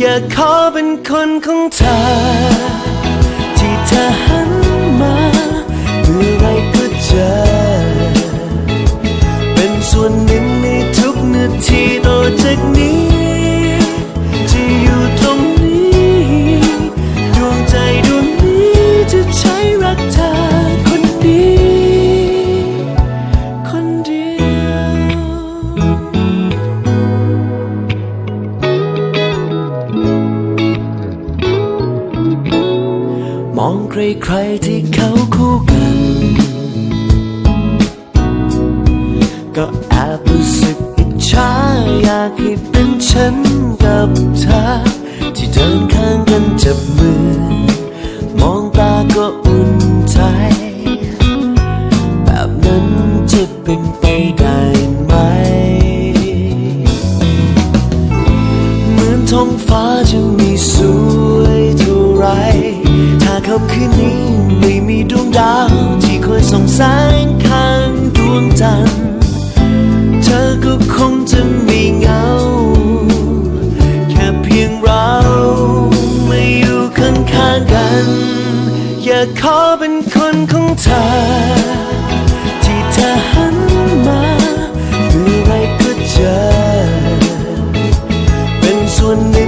อยากขอเป็นคนของเธอ ที่เธอหันมาเมื่อไรก็เจอ เป็นส่วนหนึ่งในทุกนาทีต่อจากนี้ มองใครๆที่เขาคู่กัน ก็แอบรู้สึกอิจฉาอยากให้เป็นฉันกับเธอ ที่เดินข้างกันจับมือ มองตาก็อุ่นใจ แบบนั้นจะเป็นไปได้ไหม เหมือนท้องฟ้าจะมีสว ส่องแสงข้างดวงจันทร์เธอก็คงจะไม่เงา แค่เพียงเราไม่อยู่ข้างข้างกัน อยากขอเป็นคนของเธอ ที่เธอหันมาเมื่อไรก็เจอ เป็นส่วนหนึ่ง